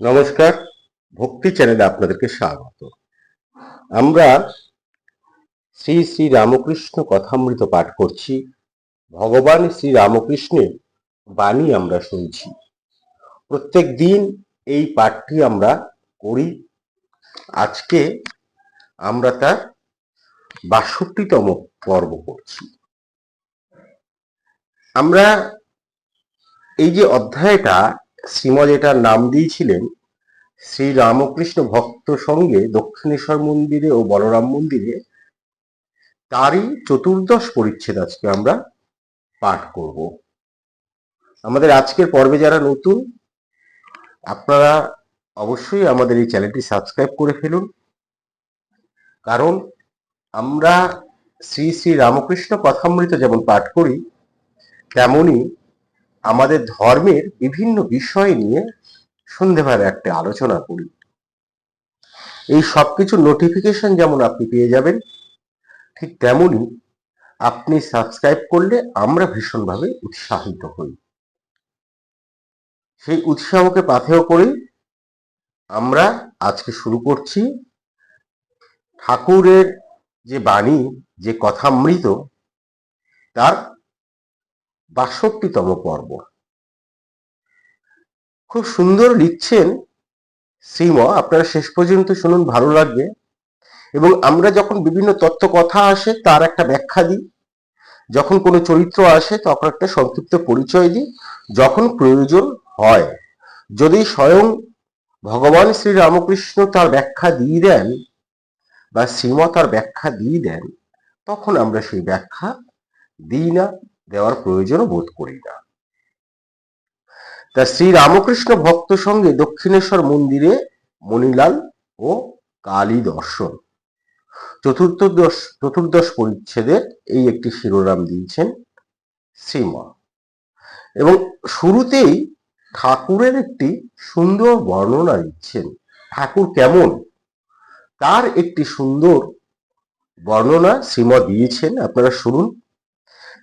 নমস্কার, ভক্তি চ্যানেলে আপনাদেরকে স্বাগত। আমরা শ্রী শ্রী রামকৃষ্ণ কথামৃত পাঠ করছি, ভগবান শ্রী রামকৃষ্ণের বাণী আমরা শুনছি। প্রত্যেক দিন এই পাঠটি আমরা করি। আজকে আমরা তার বাষট্টিতম পর্ব করছি। আমরা এই যে অধ্যায়টা শ্রীমদ এটার নাম দিয়েছিলেন শ্রী রামকৃষ্ণ ভক্ত সঙ্গে দক্ষিণেশ্বর মন্দিরে ও বলরাম মন্দিরে। তারই চতুর্দশ পরিচ্ছেদ আজকে আমরা পাঠ করব। আমাদের আজকের পর্বে যারা নতুন, আপনারা অবশ্যই আমাদের এই চ্যানেলটি সাবস্ক্রাইব করে ফেলুন। কারণ আমরা শ্রী শ্রী রামকৃষ্ণ কথামৃত যেমন পাঠ করি তেমনি আমাদের ধর্মের বিভিন্ন বিষয় নিয়ে সন্ধেবেলা একটা আলোচনা করি। এই সবকিছু নোটিফিকেশন যেমন আপনি পেয়ে যাবেন, ঠিক তেমনি আপনি সাবস্ক্রাইব করলে আমরা ভীষণভাবে উৎসাহিত হই। সেই উৎসাহকে পাথেয় করে আমরা আজকে শুরু করছি। ঠাকুরের যে বাণী, যে কথামৃত, তার বাষট্টিতম পর্ব। খুব সুন্দর লিখছেন শ্রীম, আপনারা শেষ পর্যন্ত শুনুন, ভালো লাগবে। এবং আমরা যখন বিভিন্ন তত্ত্ব কথা আসে, তার একটা ব্যাখ্যা দিই। যখন কোনো চরিত্র আসে, তখন একটা সংক্ষিপ্ত পরিচয় দিই। যখন প্রয়োজন হয়, যদি স্বয়ং ভগবান শ্রী রামকৃষ্ণ তার ব্যাখ্যা দিয়ে দেন বা শ্রীম তার ব্যাখ্যা দিয়ে দেন, তখন আমরা সেই ব্যাখ্যা দিই না। দেওয়ার প্রয়োজন বোধ করি না। তা শ্রী রামকৃষ্ণ ভক্ত সঙ্গে দক্ষিণেশ্বর মন্দিরে মণিলাল ও কালী দর্শন। চতুর্দশ চতুর্দশ পরিচ্ছেদের এই একটি শিরোনাম দিয়েছেন শ্রীম। এবং শুরুতেই ঠাকুরের একটি সুন্দর বর্ণনা দিচ্ছেন, ঠাকুর কেমন? তার একটি সুন্দর বর্ণনা শ্রীম দিয়েছেন। আপনারা শুনুন।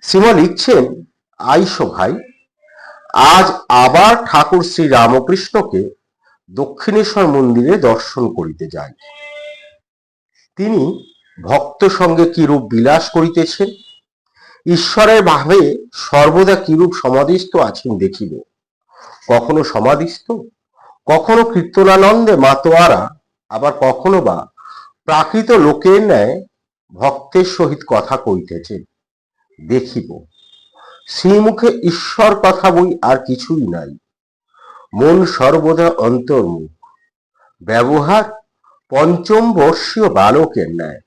শ্রীমা লিখছেন, আইসো ভাই, আজ আবার ঠাকুর শ্রী রামকৃষ্ণকে দক্ষিণেশ্বর মন্দিরে দর্শন করিতে যাই। তিনি ভক্ত সঙ্গে কিরূপ বিলাস করিতেছেন? ঈশ্বরের ভাবে সর্বদা কিরূপ সমাধিস্থ আছেন দেখিব। কখনো সমাধিস্থ, কখনো কীর্তনানন্দে মাতোয়ারা, আবার কখনো বা প্রাকৃত লোকের ন্যায় ভক্তের সহিত কথা কইতেছেন। দেখিব। শ্রীমুখে ঈশ্বর কথা বই আর কিছুই নাই। মন সর্বদা অন্তর্মুখ। ব্যবহার পঞ্চম বর্ষীয় বালকের ন্যায়।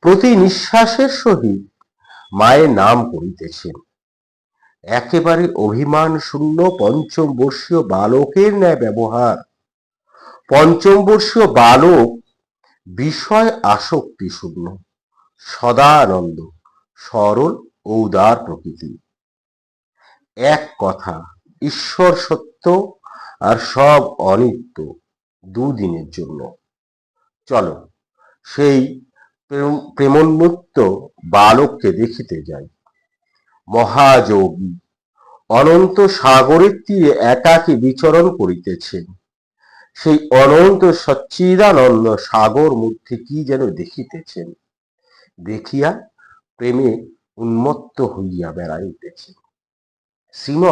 প্রতি নিঃশ্বাসের সহিত মায়ের নাম করিতেছেন। একেবারে অভিমান শূন্য পঞ্চম বর্ষীয় বালকের ন্যায় ব্যবহার। পঞ্চম বর্ষীয় বালক বিষয় আসক্তি শূন্য, সদানন্দ। সরল ও উদার প্রকৃতি। এক কথা, ঈশ্বর সত্য আর সব অনিত্য দুদিনের জন্য। চলো, সেই প্রেম- প্রেমোন্মুক্ত বালককে দেখিতে যাই। মহাযোগী, অনন্ত সাগরের তীরে একাকী বিচরণ করিতেছেন। সেই অনন্ত সচ্চিদানন্দ সাগর মধ্যে কি যেন দেখিতেছেন। দেখিয়া প্রেমে উন্মত্ত হইয়া বেড়াইতেছে। শ্রীম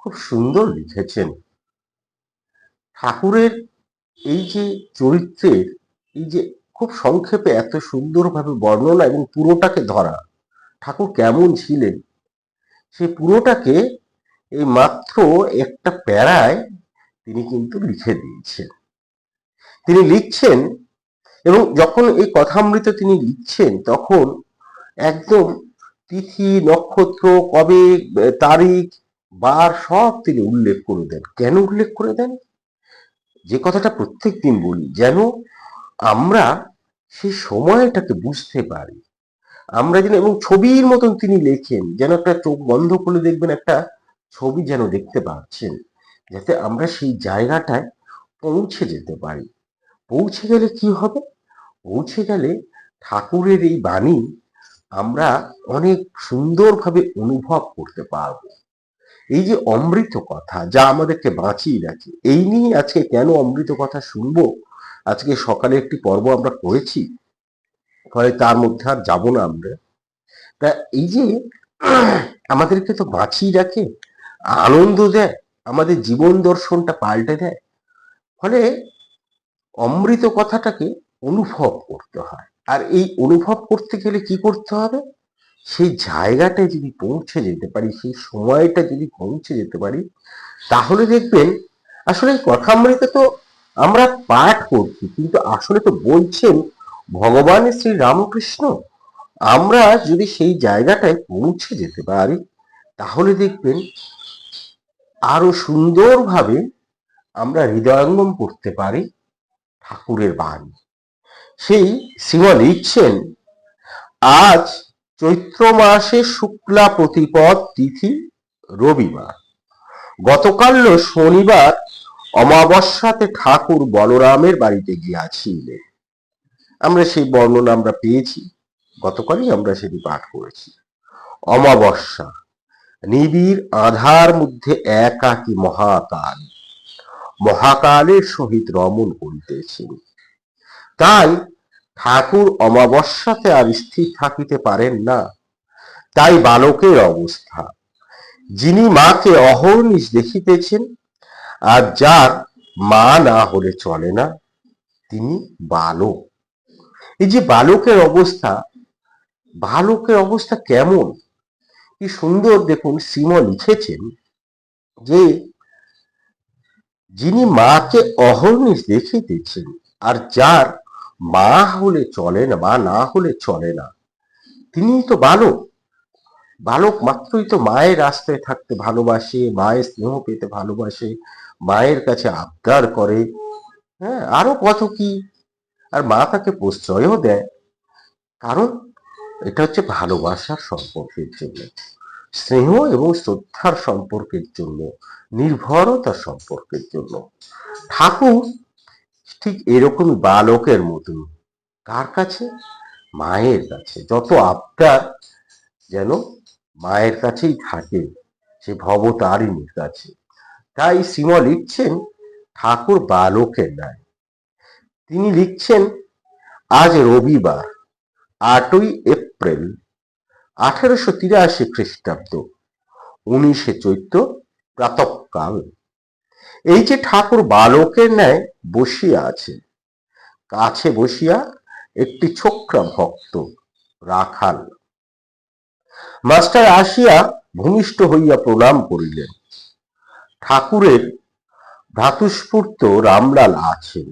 খুব সুন্দর লিখেছেন। ঠাকুরের এই যে চরিত্রের, এই যে খুব সংক্ষেপে এত সুন্দরভাবে বর্ণনা এবং পুরোটাকে ধরা, ঠাকুর কেমন ছিলেন? সে পুরোটাকে এই মাত্র একটা প্যারায় তিনি কিন্তু লিখে দিয়েছেন। তিনি লিখছেন এবং যখন এই কথামৃত তিনি লিখছেন, তখন একদম তিথি, নক্ষত্র, কবে তারিখ, বার, সব তিনি উল্লেখ করে দেন। কেন উল্লেখ করে দেন? যে কথাটা প্রত্যেক দিন বলি, যেন আমরা সেই সময়টাকে বুঝতে পারি। আমরা যেন এবং ছবির মতন তিনি লেখেন, যেন একটা চোখ বন্ধ করে দেখবেন, একটা ছবি যেন দেখতে পাচ্ছেন, যাতে আমরা সেই জায়গাটায় পৌঁছে যেতে পারি। পৌঁছে গেলে কি হবে? পৌঁছে গেলে ঠাকুরের এই বাণী আমরা অনেক সুন্দরভাবে অনুভব করতে পারব। এই যে অমৃত কথা, যা আমাদেরকে বাঁচিয়ে রাখে, এই নিয়ে আজকে কেন অমৃত কথা শুনব? আজকে সকালে একটি পর্ব আমরা করেছি, ফলে তার মধ্যে আর যাব না আমরা। তা এই যে আমাদেরকে তো বাঁচিয়ে রাখে, আনন্দ দেয়, আমাদের জীবন দর্শনটা পাল্টে দেয়, ফলে অমৃত কথাটাকে অনুভব করতে হয়। আর এই অনুভব করতে গেলে কি করতে হবে? সেই জায়গাটায় যদি পৌঁছে যেতে পারি, সেই সময়টা যদি পৌঁছে যেতে পারি, তাহলে দেখবেন আসলে কথামৃত তো আমরা পাঠ করছি, কিন্তু আসলে তো বলছেন ভগবান শ্রী রামকৃষ্ণ আমরা যদি সেই জায়গাটায় পৌঁছে যেতে পারি, তাহলে দেখবেন আরও সুন্দরভাবে আমরা হৃদয়ঙ্গম করতে পারি ঠাকুরের বাণী। সেই শিবা লিখছেন, আজ চৈত্র মাসে শুক্লা প্রতিপদ তিথি রবিবার। গতকাল শনিবার অমাবস্যাতে ঠাকুর বলরামের বাড়িতে গিয়াছিলেন। আমরা সেই বর্ণনা আমরা পেয়েছি, গতকালই আমরা সেটি পাঠ করেছি। অমাবস্যা, নিবিড় আধার মধ্যে একাকী মহাকাল, মহাকালের সহিত রমণ করিতেছেন। তাই ঠাকুর অমাবস্যাতে আর স্থির থাকিতে পারেন না। তাই বালকের অবস্থা। যিনি মাকে অহর্নিশ দেখিতেছেন, আর যার মা না হলে চলে না, তিনি বালক। এই যে বালকের অবস্থা বালকের অবস্থা কেমন? কি সুন্দর দেখুন সিম লিখেছেন যে, যিনি মাকে অহর্নিশ দেখিতেছেন, আর যার মা হলে চলে না, মা না হলে চলে না। তিনি তো বালক। বালক মাত্রই তো মায়ের রাস্তায় থাকতে ভালোবাসে, মায়ের স্নেহ পেতে ভালোবাসে, মায়ের কাছে আবদার করে। হ্যাঁ আরও কত কি? আর মা তাকে প্রশ্রয়ও দেয়। কারণ এটা হচ্ছে ভালোবাসার সম্পর্কের জন্য, স্নেহ এবং শ্রদ্ধার সম্পর্কের জন্য, নির্ভরতার সম্পর্কের জন্য। ঠাকুর ঠিক এরকমই বালকের মতো কার কাছে? মায়ের কাছে। যত আবদার যেন মায়ের কাছেই থাকে, সে ভবতারিণীর কাছে। তাই সিম লিখছেন ঠাকুর বালকের ন্যায়। তিনি লিখছেন, আজ রবিবার, আটই এপ্রিল, আঠারোশো তিরাশি খ্রিস্টাব্দ, উনিশে চৈত্র প্রাতকাল। এই যে ঠাকুর বালকের ন্যায় বসিয়া আছে, কাছে বসিয়া একটি ছোকরা ভক্ত, রাখাল। মাস্টার আসিয়া ভূমিষ্ঠ হইয়া প্রণাম করিলেন। ঠাকুরের ভ্রাতুস্ফূর্ত রামলাল আছেন।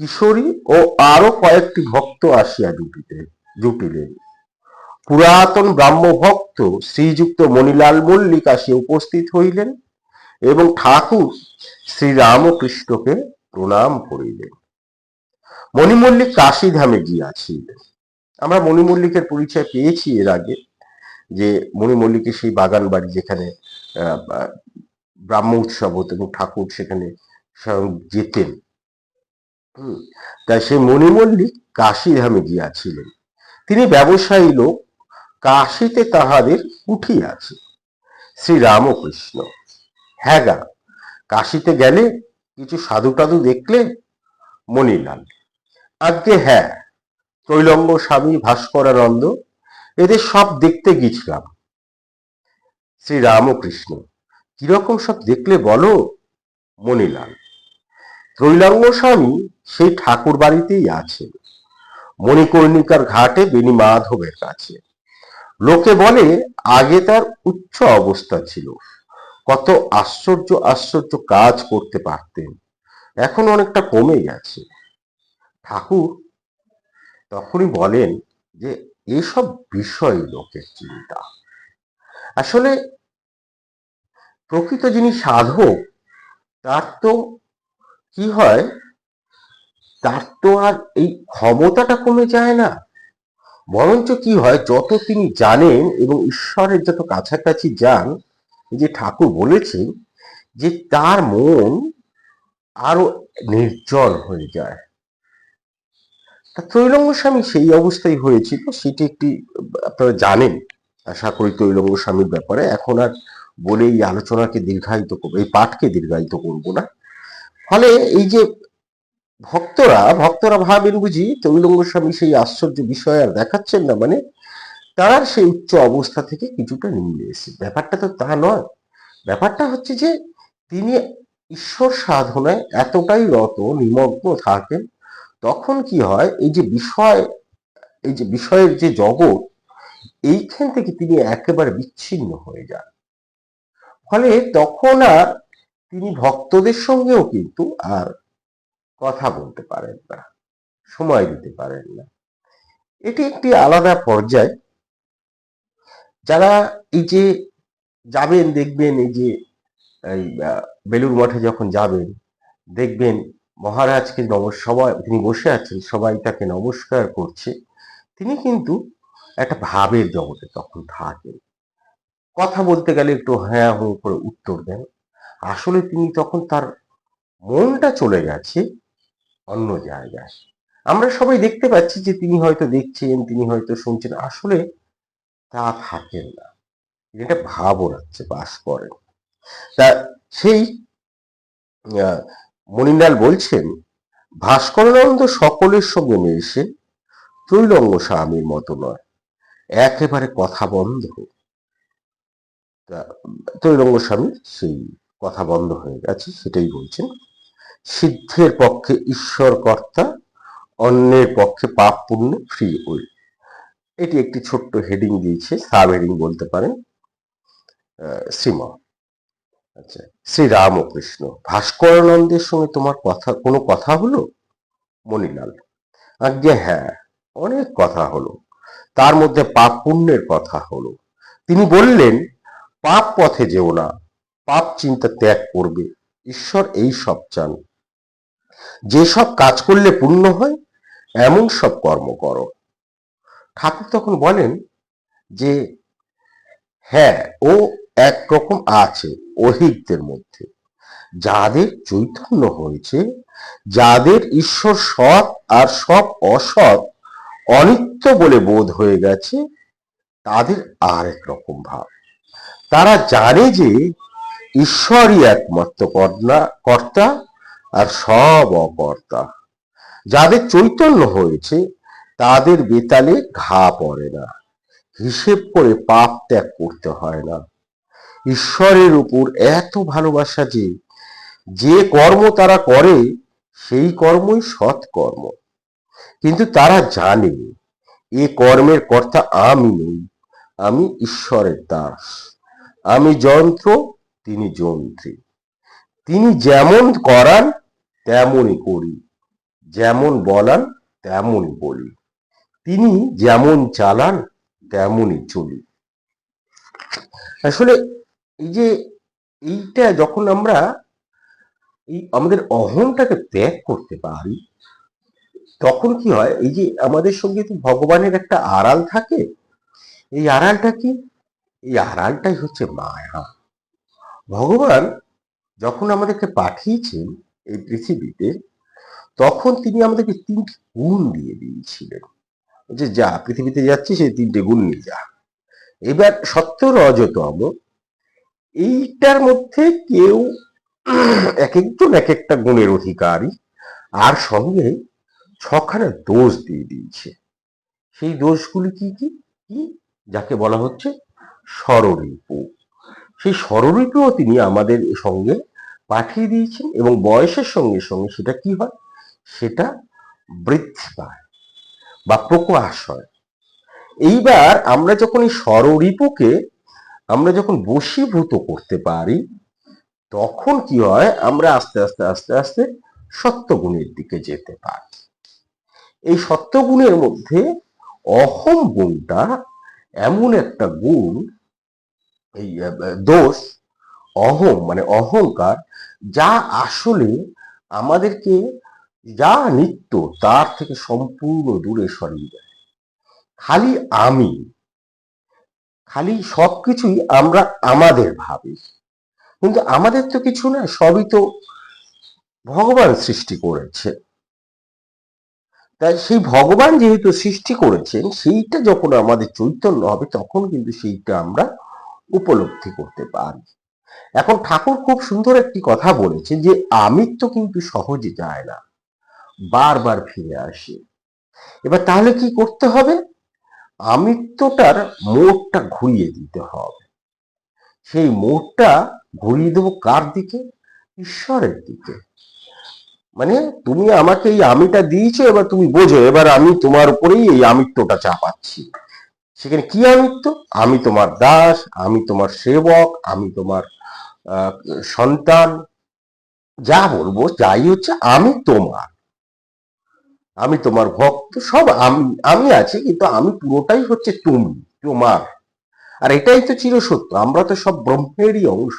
কিশোরী ও আরও কয়েকটি ভক্ত আসিয়া জুটিতে, জুটিলেন। পুরাতন ব্রাহ্ম ভক্ত শ্রীযুক্ত মণিলাল মল্লিক আসিয়া উপস্থিত হইলেন। এবং ঠাকুর শ্রীরামকৃষ্ণকে প্রণাম করিলেন। মণিমল্লিক কাশীধামে গিয়াছিলেন। আমরা মণিমল্লিকের পরিচয় পেয়েছি এর আগে, যে মণিমল্লিকের সেই বাগান বাড়ি যেখানে ব্রাহ্ম উৎসব হতো এবং ঠাকুর সেখানে যেতেন। তাই সেই মণিমল্লিক কাশীধামে গিয়াছিলেন। তিনি ব্যবসায়ী লোক, কাশীতে তাহাদের কুঠি আছে শ্রী রামকৃষ্ণ হ্যাঁ গা। কাশীতে গেলে কিছু সাধু টাধু দেখলে মণিলাল আজকে হ্যাঁ ত্রৈলঙ্গ স্বামী ভাস্করানন্দ এদের সব দেখতে গিয়েছিলাম। শ্রী রামকৃষ্ণ কীরকম সব দেখলে বলো? মণিলাল ত্রৈলঙ্গ স্বামী সেই ঠাকুর বাড়িতেই আছেন মণিকর্ণিকার ঘাটে বেনি মাধবের কাছে। লোকে বলে আগে তার উচ্চ অবস্থা ছিল। কত আশ্চর্য আশ্চর্য কাজ করতে পারতেন। এখন অনেকটা কমে গেছে। ঠাকুর তখনই বলেন যে, এসব বিষয় লোকের চিন্তা। আসলে প্রকৃত যিনি সাধক, তার তো কি হয়? তার তো আর এই ক্ষমতাটা কমে যায় না। বরঞ্চ কি হয়, যত তিনি জানেন এবং ঈশ্বরের যত কাছাকাছি যান যে ঠাকুর বলেছেন যে তার মন আরও নির্জল হয়ে যায়। তা ত্রৈলঙ্গ স্বামী সেই অবস্থায় হয়েছিল, সেটি একটি, আপনারা জানেন, আশা করি তৈলঙ্গ স্বামীর ব্যাপারে। এখন আর বলে এই আলোচনাকে দীর্ঘায়িত করব, এই পাঠকে দীর্ঘায়িত করব না। ফলে এই যে ভক্তরা ভক্তরা ভাবেন বুঝি তৈলঙ্গ স্বামী সেই আশ্চর্য বিষয় আর দেখাচ্ছেন না মানে তার সেই উচ্চ অবস্থা থেকে কিছুটা নিম্নে এসে। ব্যাপারটা তো তা নয়। ব্যাপারটা হচ্ছে যে, তিনি ঈশ্বর সাধনায় এতটাই রত, নিমগ্ন থাকেন, তখন কি হয়, এই যে বিষয়, এই যে বিষয়ের যে জগৎ, এইখান থেকে তিনি একেবারে বিচ্ছিন্ন হয়ে যান। ফলে তখন আর তিনি ভক্তদের সঙ্গেও কিন্তু আর কথা বলতে পারেন না, সময় দিতে পারেন না। এটি একটি আলাদা পর্যায়। যারা এই যে যাবেন, দেখবেন এই যে, এই বেলুর মঠে যখন যাবেন, দেখবেন মহারাজকে সবাই তিনি বসে আছেন সবাই তাকে নমস্কার করছে। তিনি কিন্তু একটা ভাবের জগতে তখন থাকেন। কথা বলতে গেলে একটু হ্যাঁ হুঁ করে উত্তর দেন। আসলে তিনি তখন তার মনটা চলে গেছে অন্য জায়গায়। আমরা সবাই দেখতে পাচ্ছি যে তিনি হয়তো দেখছেন, তিনি হয়তো শুনছেন। আসলে তা থাকেন না। এটা ভাব রাখছে বাস করেন তা সেই আহ, মণিলাল বলছেন ভাস্করানন্দ সকলের সঙ্গে মিশে ত্রৈলঙ্গ স্বামীর মতো নয় একেবারে কথা বন্ধ তা ত্রৈলঙ্গ স্বামীর সেই কথা বন্ধ হয়ে গেছে সেটাই বলছেন। সিদ্ধের পক্ষে ঈশ্বর কর্তা অন্যের পক্ষে পাপ পুণ্য ফ্রি উইল এটি একটি ছোট্ট হেডিং দিয়েছে সাব হেডিং বলতে পারেন শ্রীম। আচ্ছা শ্রী রামকৃষ্ণ ভাস্করানন্দের সঙ্গে তোমার কথা, কোনো কথা হলো? মণিলাল, আজ্ঞে হ্যাঁ অনেক কথা হলো। তার মধ্যে পাপ পুণ্যের কথা হলো। তিনি বললেন, পাপ পথে যেও না, পাপ চিন্তা ত্যাগ করবে, ঈশ্বর এই সব চান। যেসব কাজ করলে পুণ্য হয়, এমন সব কর্ম করো। ঠাকুর তখন বলেন যে হ্যাঁ ও একরকম আছে অহিকদের মধ্যে। যাদের চৈতন্য হয়েছে, যাদের ঈশ্বর সৎ আর সব অসৎ, অনিত্য বলে বোধ হয়ে গেছে, তাদের আর এক রকম ভাব। তারা জানে যে ঈশ্বরই একমাত্র কর্তা আর সব অকর্তা। যাদের চৈতন্য হয়েছে তাদের বেতালে ঘা পড়ে না। হিসেব করে পাপ ত্যাগ করতে হয় না। ঈশ্বরের উপর এত ভালোবাসা যে যে কর্ম তারা করে, সেই কর্মই সৎ কর্ম কিন্তু তারা জানে, এ কর্মের কর্তা আমি নই, আমি ঈশ্বরের দাস। আমি যন্ত্র, তিনি যন্ত্রী। তিনি যেমন করান, তেমনই করি। যেমন বলান, তেমনই বলি। তিনি যেমন চালান, তেমনই চলি। আসলে এই যে এইটা যখন আমরা এই আমাদের অহংটাকে ত্যাগ করতে পারি, তখন কি হয়? এই যে আমাদের সঙ্গে তো ভগবানের একটা আড়াল থাকে? এই আড়ালটা কি? এই আড়ালটাই হচ্ছে মায়া। ভগবান যখন আমাদেরকে পাঠিয়েছেন এই পৃথিবীতে, তখন তিনি আমাদেরকে তিনটি গুণ দিয়ে দিয়েছিলেন। যে যা পৃথিবীতে যাচ্ছি, সেই তিনটে গুণ নিয়ে যা। এবার সত্য রজতম, এইটার মধ্যে কেউ এক একজন এক একটা গুণের অধিকারী, আর সঙ্গে ছখানা দোষ দিয়ে দিয়েছে। সেই দোষগুলি কি কি কি? যাকে বলা হচ্ছে স্বরূপ সেই স্বরূপও তিনি আমাদের সঙ্গে পাঠিয়ে দিয়েছেন এবং বয়সের সঙ্গে সঙ্গে সেটা কি হয়? সেটা বৃদ্ধি পায় বা প্রকাশ হয় এইবার আমরা যখন এই স্বরূপকে আমরা যখন বশীভূত করতে পারি, তখন কি হয়? আমরা আস্তে আস্তে আস্তে আস্তে সত্যগুণের দিকে যেতে পারি। এই সত্যগুণের মধ্যে অহম গুণটা এমন একটা গুণ, এই দোষ, অহম মানে অহংকার, যা আসলে আমাদেরকে যা নিত্য তার থেকে সম্পূর্ণ দূরে সরিয়ে দেয়। খালি আমি, খালি সবকিছুই আমরা আমাদের ভাবি। কিন্তু আমাদের তো কিছু না, সবই তো ভগবান সৃষ্টি করেছে। তাই সেই ভগবান যেহেতু সৃষ্টি করেছেন, সেইটা যখন আমাদের চৈতন্য হবে, তখন কিন্তু সেইটা আমরা উপলব্ধি করতে পারি। এখন ঠাকুর খুব সুন্দর একটি কথা বলেছে যে আমিত্ব কিন্তু সহজে যায় না। বারবার ফিরে আসে। এবার তাহলে কি করতে হবে? আমিত্বটার মোড়টা ঘুরিয়ে দিতে হবে। সেই মোড়টা ঘুরিয়ে দেবো কার দিকে? ঈশ্বরের দিকে। মানে তুমি আমাকে এই আমিটা দিয়েছ, এবার তুমি বোঝো, এবার আমি তোমার উপরেই এই আমিত্বটা চাপাচ্ছি। সেখানে কি আমিত্ব? আমি তোমার দাস, আমি তোমার সেবক, আমি তোমার সন্তান। যা বলব, যাই হচ্ছে আমি তোমার। আমি তোমার ভক্ত, সব আমি আমি আছি, কিন্তু আমি পুরোটাই হচ্ছে তুমি, তোমার। আর এটাই তো চিরসত্য, আমরা তো সব ব্রহ্মেরই অংশ,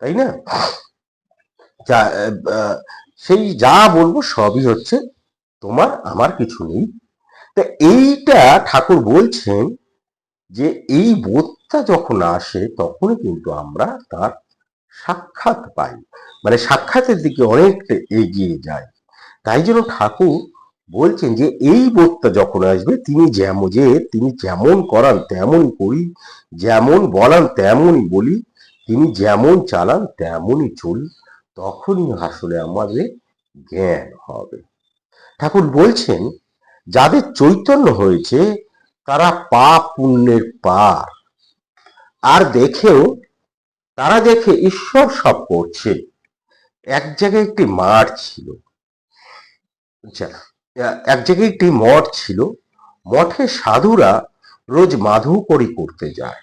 তাই না? যা সেই যা বলব সবই হচ্ছে তোমার, আমার কিছু নেই। তা এইটা ঠাকুর বলছেন যে এই বোধটা যখন আসে, তখনই কিন্তু আমরা তার সাক্ষাৎ পাই। মানে সাক্ষাতের দিকে অনেকটা এগিয়ে যাই। তাই জন্য ঠাকুর বলছেন যে, এই বোধটা যখন আসবে, তিনি যেমন যে, তিনি যেমন করান তেমনই করি, যেমন বলান, তেমনই বলি, তিনি যেমন চালান, তেমনই চলি, তখনই আসলে আমাদের জ্ঞান হবে। ঠাকুর বলছেন, যাদের চৈতন্য হয়েছে, তারা পাপ পুণ্যের পার। আর দেখেও, তারা দেখে ঈশ্বর সব করছে। এক জায়গায় একটি মাঠ ছিল। আচ্ছা এক জায়গায় একটি মঠ ছিল। মঠে সাধুরা রোজ মাধু করি করতে যায়।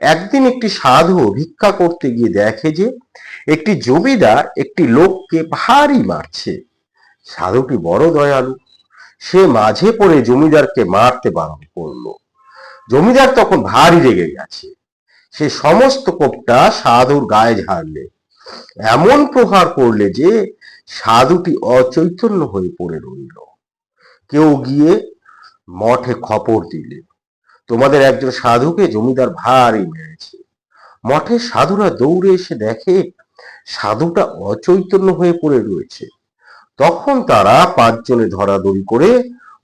একদিন একটি সাধু ভিক্ষা করতে গিয়ে দেখে যে একটি জমিদার একটি লোককে ভারী মারছে। সাধুটি বড় দয়ালু। সে মাঝে পড়ে জমিদারকে মারতে বারণ করল। জমিদার তখন ভারী রেগে গেছে। সে সমস্ত কোপটা সাধুর গায়ে ঝাড়লে। এমন প্রহার করলে যে সাধুটি অচৈতন্য হয়ে পড়ে রইল। কেউ গিয়ে মঠে খবর দিলে, তোমাদের একজন সাধুকে জমিদার ভারী মেরেছে। মঠের সাধুরা দৌড়ে এসে দেখে, সাধুটা অচৈতন্য হয়ে পড়ে রয়েছে। তখন তারা পাঁচজনে ধরাধরি করে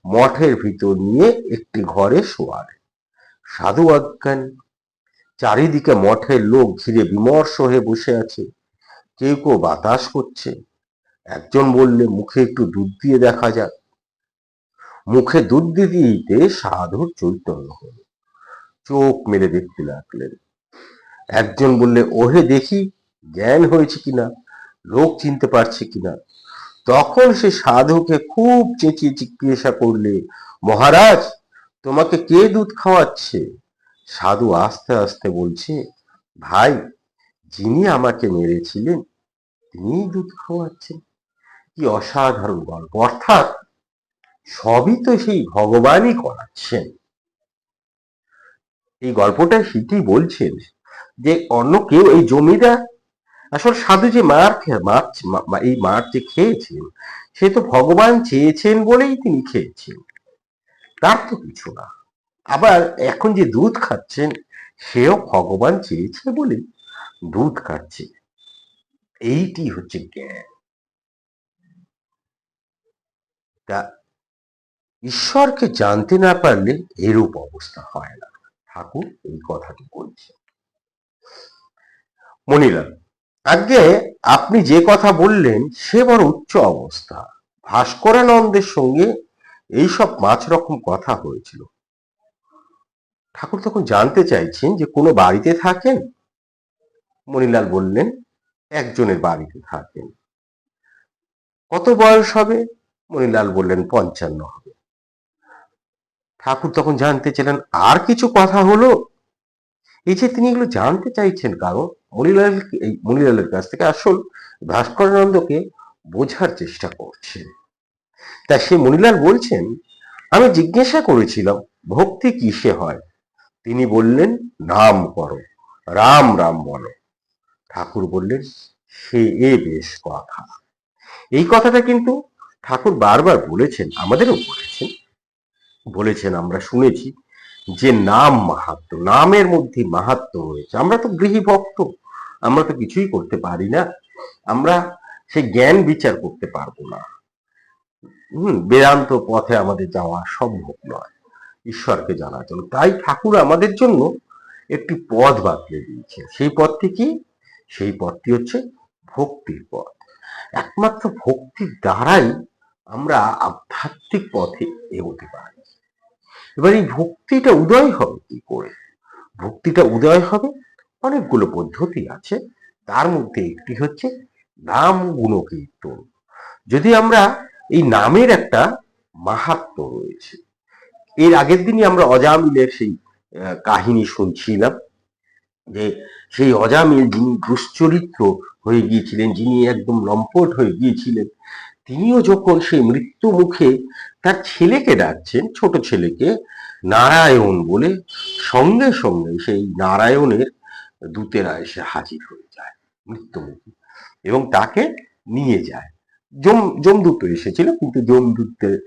মঠের ভিতর নিয়ে একটি ঘরে শোয়ালে। সাধু অজ্ঞান, চারিদিকে মঠের লোক ঘিরে বিমর্ষ হয়ে বসে আছে। কেউ কেউ বাতাস করছে। একজন বললে, মুখে একটু দুধ দিয়ে দেখা যাক। মুখে দুধ দিতে দিতে সাধুর চৈতন্য হলো। চোখ মেলে দেখতে লাগলেন। একজন বললে, ওহে, দেখি জ্ঞান হয়েছে কিনা? লোক চিনতে পারছে কিনা? তখন সে সাধুকে খুব চেঁচিয়ে জিজ্ঞাসা করলে, মহারাজ, তোমাকে কে দুধ খাওয়াচ্ছে? সাধু আস্তে আস্তে বলছে, ভাই, যিনি আমাকে মেরেছিলেন তিনি দুধ খাওয়াচ্ছেন। কি অসাধারণ গল্প। অর্থাৎ সবই তো সেই ভগবানই করাচ্ছেন। এই গল্পটা সেটি বলছেন যে অন্য কেউ, এই জমিদার আসল সাধু যে মার খে- মার মা- মা- এই মার যে খেয়েছেন, সে তো ভগবান চেয়েছেন বলেই তিনি খেয়েছেন। তার তো কিছু না। আবার এখন যে দুধ খাচ্ছেন, সেও ভগবান চেয়েছে বলে দুধ খাচ্ছে। এইটি হচ্ছে জ্ঞান। তা ঈশ্বরকে জানতে না পারলে এরূপ অবস্থা হয় না। ঠাকুর এই কথাটি বলছে মনিলাল আগে আপনি যে কথা বললেন সে বড় উচ্চ অবস্থা। ভাস্করানন্দের সঙ্গে এইসব পাঁচ রকম কথা হয়েছিল। ঠাকুর তখন জানতে চাইছেন যে কোনো বাড়িতে থাকেন? মনিলাল বললেন, একজনের বাড়িতে থাকেন। কত বয়স হবে? মনিলাল বললেন, পঞ্চান্ন হবে। ঠাকুর তখন জানতে চাইলেন, আর কিছু কথা হলো? এই যে তিনি এগুলো জানতে চাইছেন, কারণ মনিলাল এই মনিলালের কাছ থেকে আসল ভাস্করানন্দকে বোঝার চেষ্টা করছেন। তা সে মনিলাল বলছেন, আমি জিজ্ঞাসা করেছিলাম, ভক্তি কিসে হয়? তিনি বললেন, নাম করো, রাম রাম বলো। ঠাকুর বললেন, সে এ বেশ কথা। এই কথাটা কিন্তু ঠাকুর বারবার বলেছেন, আমাদেরও বলেছেন। বলেছেন, আমরা শুনেছি যে নাম মাহাত্ম, নামের মধ্যে মাহাত্ম রয়েছে। আমরা তো গৃহী ভক্ত আমরা তো কিছুই করতে পারি না। আমরা সে জ্ঞান বিচার করতে পারব না। হম, বেদান্ত পথে আমাদের যাওয়া সম্ভব নয়, ঈশ্বরকে জানার জন্য। তাই ঠাকুর আমাদের জন্য একটি পথ বাতলে দিয়েছেন। সেই পথটি কি? সেই পথটি হচ্ছে ভক্তির পথ। একমাত্র ভক্তির দ্বারাই আমরা আধ্যাত্মিক পথে এগোতে পারি। এবার এই ভক্তিটা উদয় হবে কি করে? ভক্তিটা উদয় হবে, অনেকগুলো পদ্ধতি আছে। তার মধ্যে একটি হচ্ছে নাম গুণকীর্তন। যদি আমরা এই নামের একটা মাহাত্ম রয়েছে, এর আগের দিনই আমরা অজামিলের সেই কাহিনী শুনছিলাম যে সেই অজামিল যিনি দুশ্চরিত্র হয়ে গিয়েছিলেন, যিনি একদম লম্পট হয়ে গিয়েছিলেন তিনিও যখন সেই মৃত্যু মুখে তার ছেলেকে ডাকছেন, ছোট ছেলেকে, নারায়ণ বলে সঙ্গে সঙ্গে সেই নারায়ণের দূতেরা এসে হাজির হয়ে যায় মৃত্যুমুখী এবং তাকে নিয়ে যায়। যম, যমদূত এসেছিল কিন্তু যমদূতের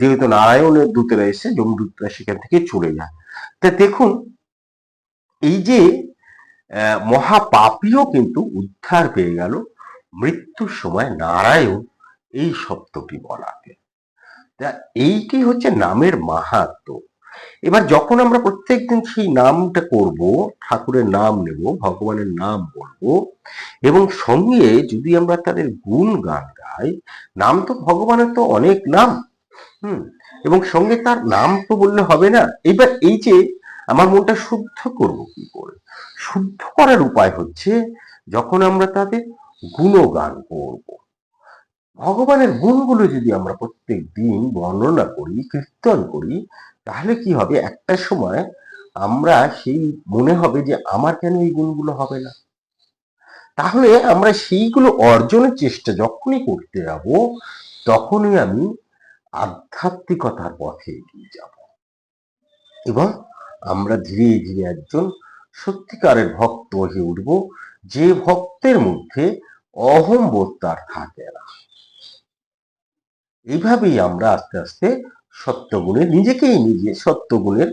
যেহেতু নারায়ণের দূতেরা এসে যমদূতরা সেখান থেকে চলে যায়। তা দেখুন, এই যে মহাপাপীও কিন্তু উদ্ধার পেয়ে গেল মৃত্যুর সময় নারায়ণ এই শব্দটি বলাতে তা এইটি হচ্ছে নামের মাহাত্ম। এবার যখন আমরা প্রত্যেকদিন সেই নামটা করব, ঠাকুরের নাম নেব, ভগবানের নাম বলব, এবং সঙ্গে যদি আমরা তাদের গুণ গান গাই, নাম তো ভগবানের তো অনেক নাম, হুম, এবং সঙ্গে তার নাম তো বললে হবে না। এবার এই যে আমার মনটা শুদ্ধ করব কি করে? শুদ্ধ করার উপায় হচ্ছে, যখন আমরা তাদের গুণগান করব। ভগবানের গুণগুলো যদি আমরা প্রত্যেক দিন বর্ণনা করি, কীর্তন করি, তাহলে কি হবে? একটা সময় আমরা সেই, মনে হবে যে আমার কেন এই গুণগুলো হবে না? তাহলে আমরা সেইগুলো অর্জনের চেষ্টা যখনই করতে যাব, তখনই আমি আধ্যাত্মিকতার পথে এগিয়ে যাব। এবং আমরা ধীরে ধীরে একজন সত্যিকারের ভক্ত হয়ে উঠব, যে ভক্তের মধ্যে অহম বোধ তার থাকে না। এইভাবেই আমরা আস্তে আস্তে সত্যগুণে নিজেকেই নিজে সত্যগুণের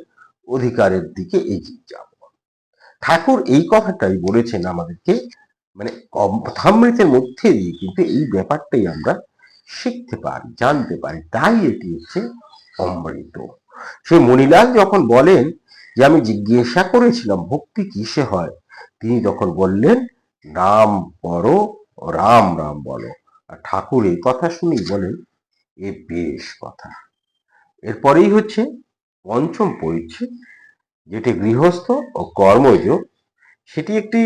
অধিকারের দিকে এগিয়ে যাব। ঠাকুর এই কথাটাই বলেছেন আমাদেরকে মানে কথামৃতের মধ্যে দিয়ে কিন্তু এই ব্যাপারটাই আমরা শিখতে পারি, জানতে পারি। তাই এটি হচ্ছে অমৃত। সেই মণিলাল যখন বলেন যে, আমি জিজ্ঞাসা করেছিলাম, ভক্তি কিসে হয়? তিনি তখন বললেন, নাম পড়ো রাম রাম বলো। আর ঠাকুর এই কথা শুনেই বলেন, এ বেশ কথা। এরপরেই হচ্ছে পঞ্চম পরিচ্ছেদ, যেটি গৃহস্থ ও কর্মজ, সেটি একটি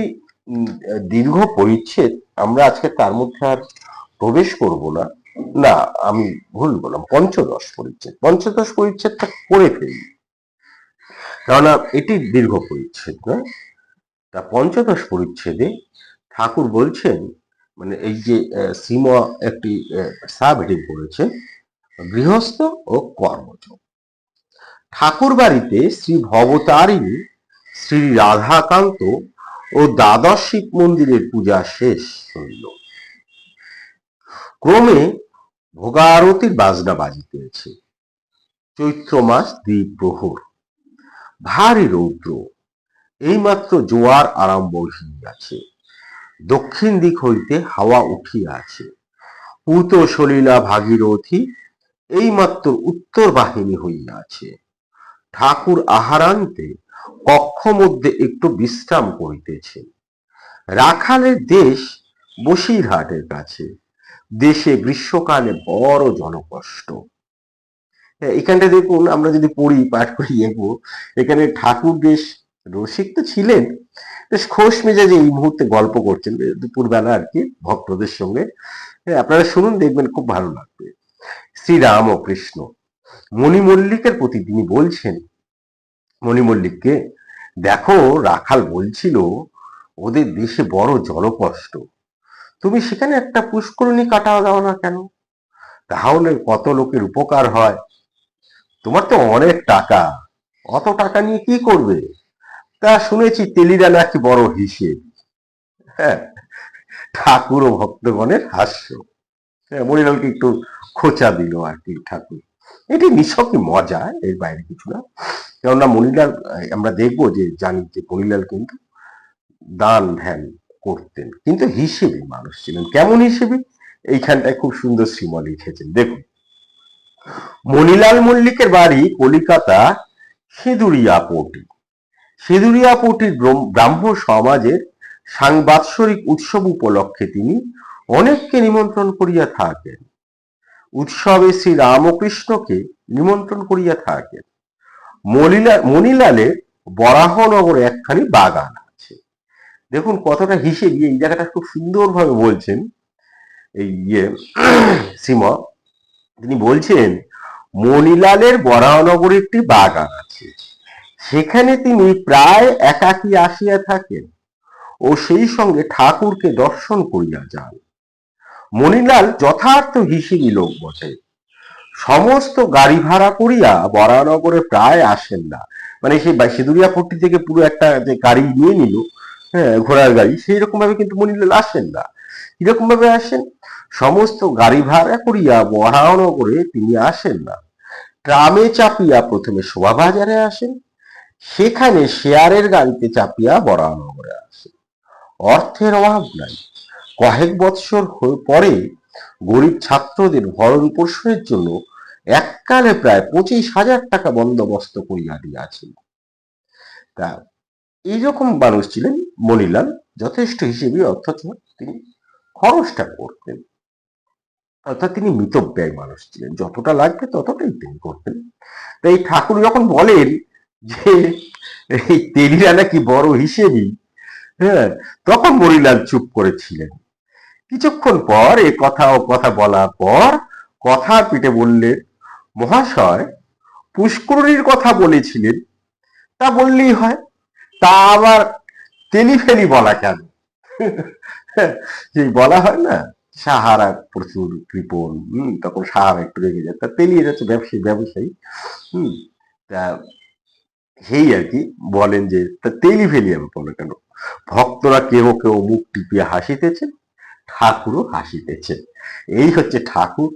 দীর্ঘ পরিচ্ছেদ। আমরা আজকে তার মধ্যে আর প্রবেশ করব না। না, আমি ভুল বললাম, পঞ্চদশ পরিচ্ছেদ। পঞ্চদশ পরিচ্ছেদটা করে ফেলি। কেননা এটি দীর্ঘ পরিচ্ছেদ নয়। তা পঞ্চদশ পরিচ্ছেদে ঠাকুর বলছেন মানে এই যে সীমা একটি সাব হেডিং করেছে, গৃহস্থ ও কর্মজ। ঠাকুর বাড়িতে শ্রী ভবতারিণী, শ্রী রাধাকান্ত ও দ্বাদশ শিব মন্দিরের পূজা শেষ হইল। ক্রমে ভোগারতির বাজনা বাজিতেছে। চৈত্র মাস দ্বিপ্রহর। ভারী রৌদ্র। এইমাত্র জোয়ার আরম্ভ হইয়াছে। দক্ষিণ দিক হইতে হাওয়া উঠিয়াছে। পূত সলীলা ভাগীরথী এইমাত্র উত্তর বাহিনী হইয়াছে। ঠাকুর আহারান্তে কক্ষ মধ্যে একটু বিশ্রাম করিতেছে। রাখালের দেশ বসিরহাটের কাছে। দেশে গ্রীষ্মকালে বড় জনকষ্ট। এখানটা দেখুন, আমরা যদি পড়ি, পাঠ করি দেখব এখানে ঠাকুর বেশ রসিক তো ছিলেন। বেশ খোশ মেজাজে এই মুহূর্তে গল্প করছেন। দুপুরবেলা আর কি ভক্তদের সঙ্গে। হ্যাঁ, আপনারা শুনুন দেখবেন খুব ভালো লাগবে। শ্রীরাম ও কৃষ্ণ। মণিমল্লিকের প্রতি তিনি বলছেন মণিমল্লিককে দেখো রাখাল বলছিল ওদের দেশে বড় জলকষ্ট। তুমি সেখানে একটা পুষ্করণী কাটা দাও না কেন? তাহলে কত লোকের উপকার হয়। তোমার তো অনেক টাকা। অত টাকা নিয়ে কি করবে? তা শুনেছি তেলিরা নাকি বড় হিসেব। হ্যাঁ ঠাকুর ও ভক্তগণের হাস্য। হ্যাঁ, মণিলালকে একটু খোঁচা দিল আর কি ঠাকুর। এটি নিছকই মজা এর বাইরে কিছু না। কেননা মণিলাল আহ, আমরা দেখব যে জানি যে মনিলাল কিন্তু দান ধ্যান করতেন কিন্তু হিসেবে মানুষ ছিলেন। কেমন হিসেবে? এইখানটায় খুব সুন্দর শ্রীমা লিখেছেন। দেখুন মণিলাল মল্লিকের বাড়ি কলিকাতা সিঁদুরিয়া পটি সিঁদুরিয়াপটির ব্রাহ্ম সমাজের সাংবাৎসরিক উৎসব উপলক্ষে তিনি অনেককে নিমন্ত্রণ করিয়া থাকেন। উৎসবে শ্রী রামকৃষ্ণকে নিমন্ত্রণ করিয়া থাকেন। মলিলা মণিলালের বরাহনগরে একখানি বাগান আছে। দেখুন কতটা হিসেবে, এই জায়গাটা খুব সুন্দরভাবে বলছেন। এই ইয়ে সীমা তিনি বলছেন, মণিলালের বরাহনগরে একটি বাগান আছে। সেখানে তিনি প্রায় একাকী আসিয়া থাকেন ও সেই সঙ্গে ঠাকুরকে দর্শন করিয়া যান। মণিলাল যথার্থ হিসেবি লোক বটে। সমস্ত গাড়ি ভাড়া করিয়া বরানগরে প্রায় আসেন না। মানে সেই বা- সিঁদুরিয়াপট্টি থেকে পুরো একটা যে গাড়ি নিয়ে নিল হ্যাঁ ঘোড়ার গাড়ি সেই রকম ভাবে কিন্তু মণিলাল আসেন না। কীরকম ভাবে আসেন? সমস্ত গাড়ি ভাড়া করিয়া বরানগরে তিনি আসেন না। ট্রামে চাপিয়া প্রথমে শোভাবাজারে আসেন সেখানে শেয়ারের গাড়িতে চাপিয়া বরানগরে আসেন অর্থের অভাব নাই। কয়েক বৎসর পরে গরিব ছাত্রদের ভরণ পোষণের জন্য এককালে প্রায় পঁচিশ হাজার টাকা বন্দোবস্ত করিয়া দিয়াছিল। তা এইরকম মানুষ ছিলেন মনিলাল যথেষ্ট হিসেবে অর্থাৎ তিনি খরচটা করতেন। অর্থাৎ তিনি মিতব্যয় মানুষ ছিলেন। যতটা লাগবে ততটাই তিনি করতেন। তাই ঠাকুর যখন বলেন যে এই তেলিরা নাকি বড় হিসেবই হ্যাঁ তখন মরিলাল চুপ করেছিলেন। কিছুক্ষণ পর এ কথা ও কথা বলার পর কথা পিঠে বললেন মহাশয়, পুষ্করণীর কথা বলেছিলেন। তা বললেই হয়, তা আবার তেলি ফেলি বলা কেন? যে বলা হয় না, সাহারা প্রচুর কৃপণ। হম, তখন সাহারা একটু রেগে যায়। তা তেলি এটা হচ্ছে ব্যবসায়ী ব্যবসায়ী। হম, তা সেই আর কি, বলেন যে তা ফেলি আমি বলে কেন? ভক্তরা কেহ কেউ মুখ টিপিয়া হাসিতেছে ঠাকুরও হাসিতেছেন। এই হচ্ছে ঠাকুর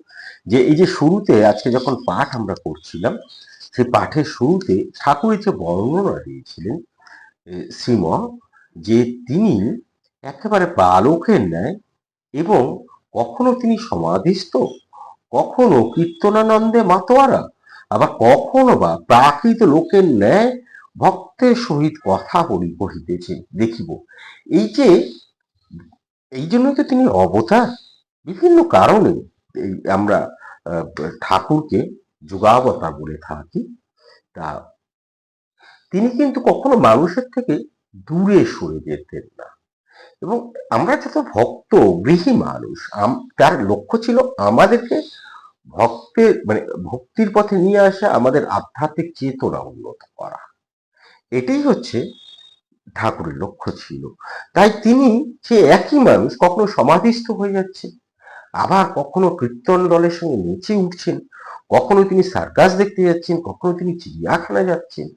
যে এই যে শুরুতে আজকে যখন পাঠ আমরা করছিলাম, সেই পাঠের শুরুতে ঠাকুরের যে বর্ণনা দিয়েছিলেন শ্রীম যে তিনি একেবারে বালকের ন্যায় এবং কখনো তিনি সমাধিস্থ, কখনো কীর্তনানন্দে মাতোয়ারা আবার কখনো বা প্রাকৃত লোকের ন্যায় ভক্তের সহিত কথা বলি কহিতেছেন দেখিব। এই যে, এই জন্য তো তিনি অবতার। বিভিন্ন কারণে আমরা ঠাকুরকে যুগাবতার বলে থাকি। তা তিনি কিন্তু কখনো মানুষের থেকে দূরে সরে যেতেন না। এবং আমরা যত ভক্ত, গৃহী মানুষ তার লক্ষ্য ছিল আমাদেরকে ভক্তের মানে ভক্তির পথে নিয়ে আসা আমাদের আধ্যাত্মিক চেতনা উন্নত করা। এটাই হচ্ছে ঠাকুরের লক্ষ্য ছিল। তাই তিনি সে একই মানুষ কখনো সমাধিস্থ হয়ে যাচ্ছে, আবার কখনো কীর্তন দলের সঙ্গে নেচে উঠছেন, কখনো তিনি সার্কাস দেখতে যাচ্ছেন, কখনো তিনি চিড়িয়াখানা যাচ্ছেন,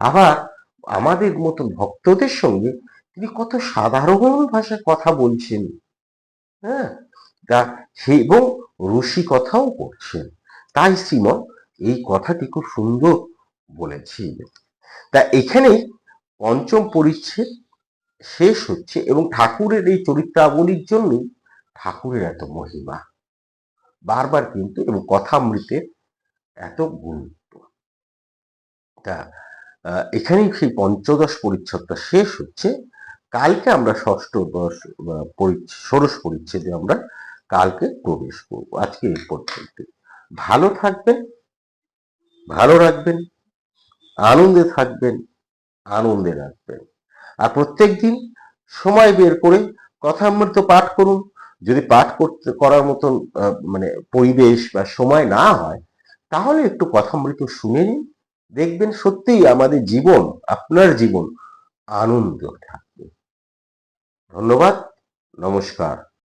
আবার আমাদের মতো ভক্তদের সঙ্গে তিনি কত সাধারণ ভাষায় কথা বলছেন। হ্যাঁ? তা এবং রসিকথাও করছেন তাই শ্রীম এই কথাটি খুব সুন্দর বলেছেন। তা এখানে পঞ্চম পরিচ্ছেদ শেষ হচ্ছে এবং ঠাকুরের এই চরিত্রাবলীর জন্যই ঠাকুরের এত মহিমা। বারবার কিন্তু এবং কথামৃতের এত গুরুত্ব। তা এখানেই সেই পঞ্চদশ পরিচ্ছদটা শেষ হচ্ছে। কালকে আমরা ষষ্ঠ ষোড়শ পরিচ্ছেদে আমরা কালকে প্রবেশ করব। আজকে এই পর্যন্ত। ভালো থাকবেন, ভালো রাখবেন, আনন্দে থাকবেন, আনন্দে রাখবেন। আর প্রত্যেক দিন সময় বের করে কথামৃত পাঠ করুন। যদি পাঠ করতে, করার মতন মানে পরিবেশ বা সময় না হয়, তাহলে একটু কথামৃত শুনে নিন। দেখবেন সত্যিই আমাদের জীবন, আপনার জীবন আনন্দ থাকবে। ধন্যবাদ, নমস্কার।